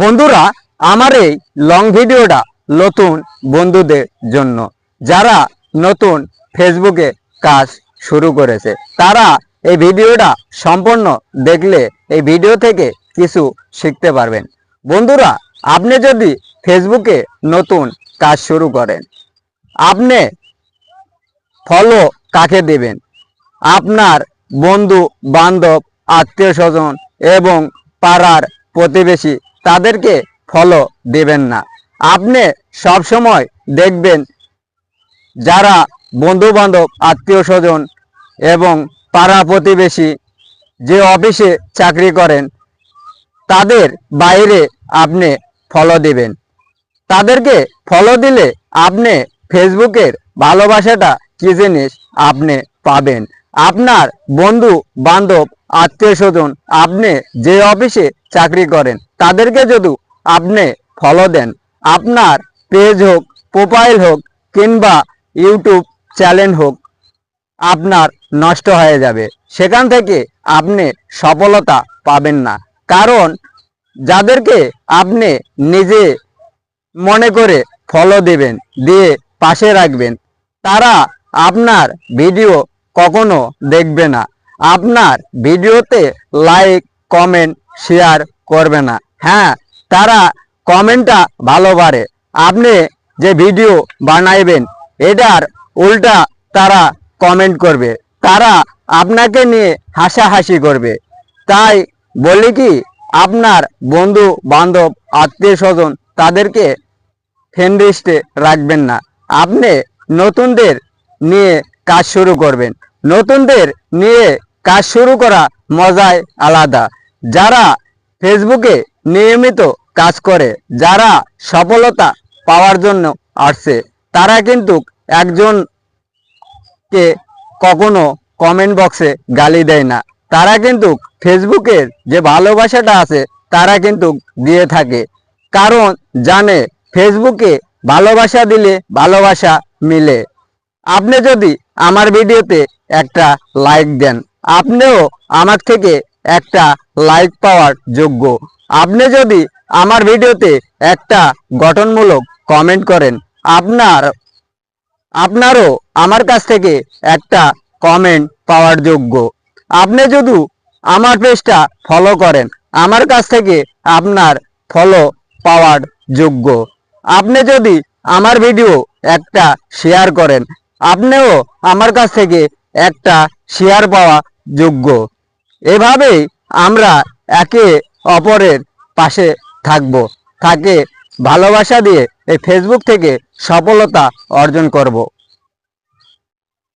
বন্ধুরা, আমার এই লং ভিডিওটা নতুন বন্ধুদের জন্য। যারা নতুন ফেসবুকে কাজ শুরু করেছে, তারা এই ভিডিওটা সম্পূর্ণ দেখলে এই ভিডিও থেকে কিছু শিখতে পারবেন। বন্ধুরা, আপনি যদি ফেসবুকে নতুন কাজ শুরু করেন, আপনি ফলো কাকে দেবেন? আপনার বন্ধু বান্ধব আত্মীয় স্বজন এবং পাড়ার প্রতিবেশী, তাদেরকে ফলো দেবেন না। আপনি সব সময় দেখবেন যারা বন্ধু বান্ধব আত্মীয় স্বজন এবং পাড়া প্রতিবেশী যে অফিসে চাকরি করেন, তাদের বাইরে আপনি ফলো দিবেন। তাদেরকে ফলো দিলে আপনি ফেসবুকের ভালোবাসাটা কি জিনিস আপনি পাবেন। আপনার বন্ধু বান্ধব আত্মীয় স্বজন, আপনি যে অফিসে চাকরি করেন, তাদেরকে যদি আপনি ফলো দেন, আপনার পেজ হোক প্রোফাইল হোক, কিংবা ইউটিউব চ্যানেল হোক, আপনার নষ্ট হয়ে যাবে। সেখান থেকে আপনি সফলতা পাবেন না। কারণ যাদেরকে আপনি নিজে মনে করে ফলো দেবেন, দিয়ে পাশে রাখবেন, তারা আপনার ভিডিও কখনো দেখবে না। আপনার ভিডিওতে লাইক কমেন্ট শেয়ার করবে না। হ্যাঁ তারা কমেন্টটা ভালো পারে। আপনি যে ভিডিও বানাইবেন, এটার উল্টা তারা কমেন্ট করবে। তারা আপনাকে নিয়ে হাসাহাসি করবে। তাই বলি কি, আপনার বন্ধু, বান্ধব, আত্মীয় স্বজন তাদেরকে ফ্রেন্ড রাখবেন না। আপনি নতুনদের নিয়ে কাজ শুরু করবেন। নতুনদের নিয়ে কাজ শুরু করা মজাই আলাদা। যারা ফেসবুকে নিয়মিত কাজ করে, যারা সফলতা পাওয়ার জন্য আসছে, তারা কিন্তু একজনকে কখনো কমেন্ট বক্সে গালি দেয় না। তারা কিন্তু ফেসবুকের যে ভালোবাসাটা আছে, তারা কিন্তু দিয়ে থাকে। কারণ জানে, ফেসবুকে ভালোবাসা দিলে ভালোবাসা মিলে। আপনি যদি আমার ভিডিওতে একটা লাইক দেন আপনিও আমার থেকে একটা লাইক পাওয়ার যোগ্য। আপনি যদি আমার ভিডিওতে একটা গঠনমূলক কমেন্ট করেন, আপনার, আপনারও আমার কাছ থেকে একটা কমেন্ট পাওয়ার যোগ্য। আপনি যদি আমার পেজটা ফলো করেন, আমার কাছ থেকে আপনার ফলো পাওয়ার যোগ্য। আপনি যদি আমার ভিডিও একটা শেয়ার করেন, আপনিও আমার কাছ থেকে একটা শেয়ার পাওয়া যোগ্য। এভাবেই আমরা একে অপরের পাশে থাকব। তাকে ভালোবাসা দিয়ে এই ফেসবুক থেকে সফলতা অর্জন করব।